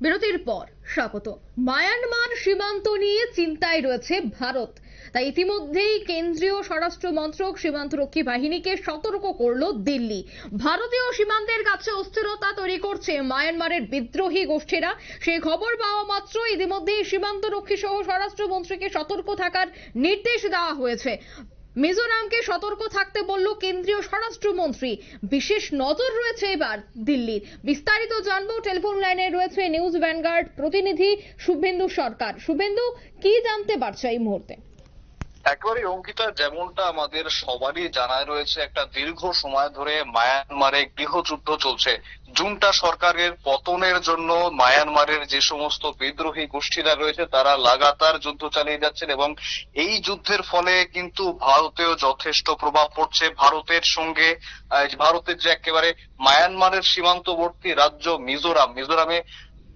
বিরতির পর স্বাগত। মায়ানমার সীমান্ত নিয়ে চিন্তায় রয়েছে ভারত। তাই ইতিমধ্যেই কেন্দ্রীয় স্বরাষ্ট্র মন্ত্রক সীমান্তরক্ষী বাহিনীকে সতর্ক করল দিল্লি। ভারতীয় সীমান্তের কাছে অস্থিরতা তৈরি করছে মায়ানমারের বিদ্রোহী গোষ্ঠীরা। সেই খবর পাওয়া মাত্র ইতিমধ্যেই সীমান্তরক্ষী সহ স্বরাষ্ট্রমন্ত্রীকে সতর্ক থাকার নির্দেশ দেওয়া হয়েছে। মিজোরামকে সতর্ক থাকতে বলল কেন্দ্রীয় স্বরাষ্ট্রমন্ত্রী। বিশেষ নজর রয়েছে এবার দিল্লির। বিস্তারিত জানব, টেলিফোন লাইনে রয়েছে নিউজ ভ্যানগার্ড প্রতিনিধি শুভেন্দু সরকার। শুভেন্দু, কি জানতে পারছ এই মুহূর্তে? একেবারে অঙ্কিতা, যেমনটা আমাদের সবারই জানায় রয়েছে, একটা দীর্ঘ সময় ধরে মায়ানমারে গৃহযুদ্ধ চলছে। জুনটা সরকারের পতনের জন্য মায়ানমারের যে সমস্ত বিদ্রোহী গোষ্ঠীরা রয়েছে, তারা লাগাতার যুদ্ধ চালিয়ে যাচ্ছেন এবং এই যুদ্ধের ফলে কিন্তু ভারতেও যথেষ্ট প্রভাব পড়ছে। ভারতের সঙ্গে ভারতের যে একেবারে মায়ানমারের সীমান্তবর্তী রাজ্য মিজোরাম, মিজোরামে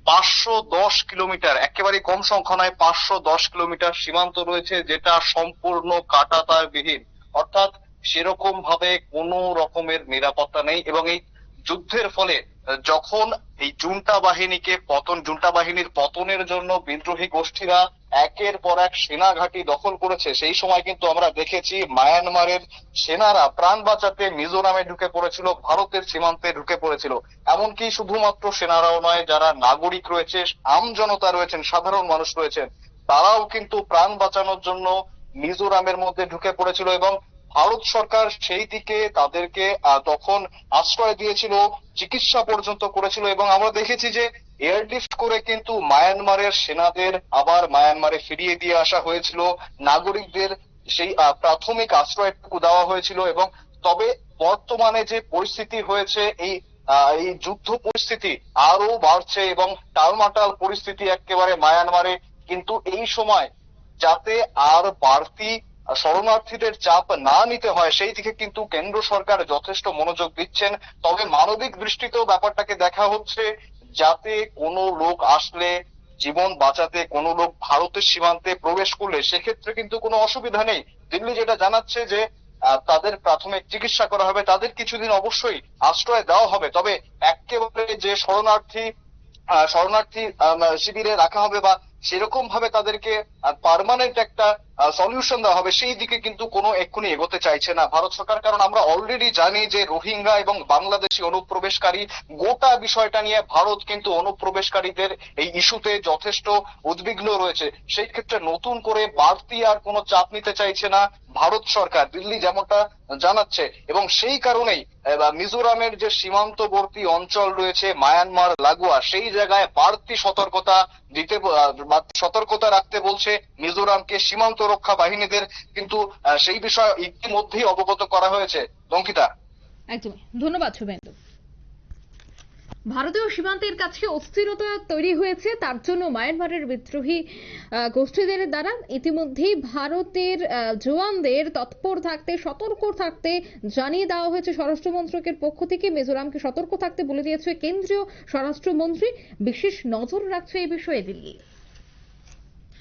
পাঁচশো দশ কিলোমিটার, একেবারে কম সংখ্যা নয় পাঁচশো দশ কিলোমিটার সীমান্ত রয়েছে, যেটা সম্পূর্ণ কাটাতার বিহীন অর্থাৎ সেরকম ভাবে কোনো রকমের নিরাপত্তা নেই এবং এই যুদ্ধের ফলে যখন এই জুন্টা বাহিনীকে পতন, জুন্টা বাহিনীর পতনের জন্য বিদ্রোহী গোষ্ঠীরা একের পর এক সেনা ঘাঁটি দখল করেছে। সেই সময় কিন্তু আমরা দেখেছি মায়ানমারের সেনারা প্রাণ বাঁচাতে মিজোরামে ঢুকে পড়েছিল, ভারতের সীমান্তে ঢুকে পড়েছিল। এমনকি শুধুমাত্র সেনারাও নয়, যারা নাগরিক রয়েছে, আম জনতা রয়েছেন, সাধারণ মানুষ রয়েছেন, তারাও কিন্তু প্রাণ বাঁচানোর জন্য মিজোরামের মধ্যে ঢুকে পড়েছিল এবং ভারত সরকার সেই দিকে তাদেরকে তখন আশ্রয় দিয়েছিল, চিকিৎসা পর্যন্ত করেছিল এবং আমরা দেখেছি যে এয়ারলিফট করে কিন্তু মায়ানমারের সেনাদের আবার মায়ানমারে ফিরিয়ে দিয়ে আসা হয়েছিল। নাগরিকদের সেই প্রাথমিক আশ্রয়টুকু দেওয়া হয়েছিল এবং তবে বর্তমানে যে পরিস্থিতি হয়েছে, এই এই যুদ্ধ পরিস্থিতি আরও বাড়ছে এবং টালমাটাল পরিস্থিতি একেবারে মায়ানমারে। কিন্তু এই সময় যাতে আর বাড়তি শরণার্থীদের চাপ না নিতে হয়, সেই দিকে কিন্তু কেন্দ্র সরকার যথেষ্ট মনোযোগ দিচ্ছেন। তবে মানবিক দৃষ্টিতেও ব্যাপারটাকে দেখা হচ্ছে, যাতে কোনো লোক আসলে জীবন বাঁচাতে, কোনো লোক ভারতের সীমান্তে প্রবেশ করলে সেক্ষেত্রে কিন্তু কোনো অসুবিধা নেই। দিল্লি যেটা জানাচ্ছে যে তাদের প্রাথমিক চিকিৎসা করা হবে, তাদের কিছুদিন অবশ্যই আশ্রয় দেওয়া হবে। তবে একেবারে যে শরণার্থী শরণার্থী শিবিরে রাখা হবে বা সেরকম ভাবে তাদেরকে পার্মানেন্ট একটা সলিউশন দেওয়া হবে, সেই দিকে কিন্তু কোনো এক্ষুনি এগোতে চাইছে না ভারত সরকার। কারণ আমরা অলরেডি জানি যে রোহিঙ্গা এবং বাংলাদেশি অনুপ্রবেশকারী গোটা বিষয়টা নিয়ে ভারত কিন্তু অনুপ্রবেশকারীদের এই ইস্যুতে যথেষ্ট উদ্বিগ্ন রয়েছে। সেই ক্ষেত্রে নতুন করে বাড়তি আর কোনো চাপ নিতে চাইছে না ভারত সরকার, দিল্লি যেমনটা জানাচ্ছে। এবং সেই কারণেই মিজোরামের যে সীমান্তবর্তী অঞ্চল রয়েছে, মায়ানমার, লাগোয়া, সেই জায়গায় বাড়তি সতর্কতা দিতে সতর্কতা রাখতে বলছে মিজোরামকে সীমান্ত রক্ষা বাহিনীদের। কিন্তু সেই বিষয়ে ইতিমধ্যেই অবগত করা হয়েছে। অঙ্কিতা একদমই ধন্যবাদ, শুভেন্দু। ভারতীয় সীমান্তের কাছে অস্থিরতা তৈরি হয়েছে, তার জন্য মায়ানমারের বিদ্রোহী গোষ্ঠীদের দ্বারা। ইতিমধ্যেই ভারতের জওয়ানদের তৎপর থাকতে, সতর্ক থাকতে জানিয়ে দেওয়া হয়েছে স্বরাষ্ট্র মন্ত্রকের পক্ষ থেকে। মিজোরামকে সতর্ক থাকতে বলে দিয়েছে কেন্দ্রীয় স্বরাষ্ট্রমন্ত্রী বিশেষ নজর রাখছে এই বিষয়ে দিল্লি।